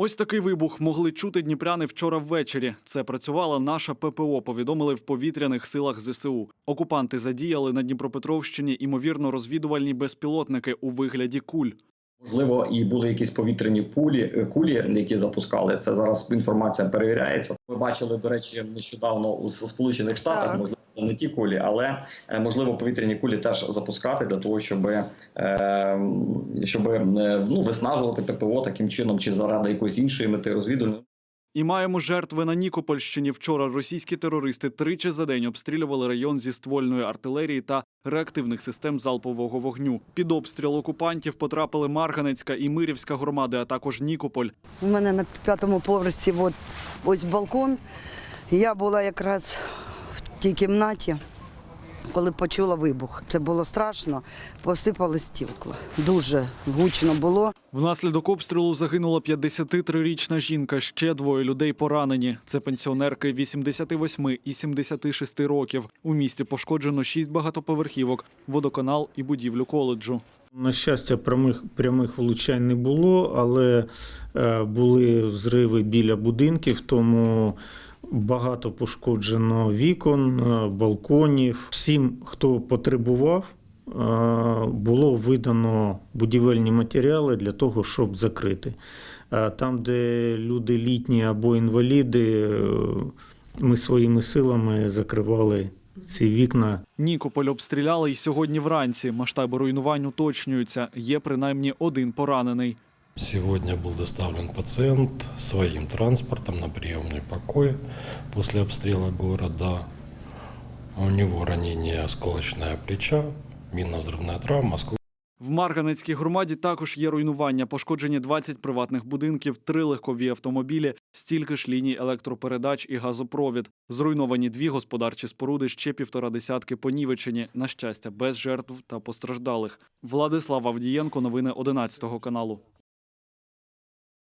Ось такий вибух могли чути дніпряни вчора ввечері. Це працювала наша ППО. Повідомили в повітряних силах ЗСУ. Окупанти задіяли на Дніпропетровщині імовірно розвідувальні безпілотники у вигляді куль. Можливо, і були якісь повітряні пулі е, кулі, які запускали. Це зараз інформація перевіряється. Ми бачили, до речі, нещодавно у Сполучених Штатах. Так. Можливо, це не ті кулі, але е, можливо повітряні кулі теж запускати для того, щоб, е, щоб ну виснажувати ППО таким чином, чи заради якоїсь іншої мети розвідувальної. І маємо жертви на Нікопольщині. Вчора російські терористи тричі за день обстрілювали район зі ствольної артилерії та реактивних систем залпового вогню. Під обстріл окупантів потрапили Марганецька і Мирівська громади, а також Нікополь. У мене на п'ятому поверсі от, ось балкон. Я була якраз в тій кімнаті, коли почула вибух. Це було страшно, посипали стілкла. Дуже гучно було. Внаслідок обстрілу загинула 53-річна жінка. Ще двоє людей поранені. Це пенсіонерки 88 і 76 років. У місті пошкоджено шість багатоповерхівок, водоканал і будівлю коледжу. На щастя, прямих, прямих влучань не було, але е, були взриви біля будинків, тому багато пошкоджено вікон, е, балконів. Всім, хто потребував, е, було видано будівельні матеріали для того, щоб закрити. Е, Там, де люди літні або інваліди, ми своїми силами закривали ці вікна Нікополь обстріляли й сьогодні вранці. Масштаби руйнувань уточнюються. Є принаймні один поранений. Сегодня был доставлен пациент своим транспортом на приемный покой после обстрела города. У него ранение осколочная плеча, минно-взрывная травма, оскол- В Марганецькій громаді також є руйнування. Пошкоджені 20 приватних будинків, три легкові автомобілі, стільки ж ліній електропередач і газопровід. Зруйновані дві господарчі споруди, ще півтора десятки понівечені. На щастя, без жертв та постраждалих. Владислав Авдієнко, новини 11 каналу.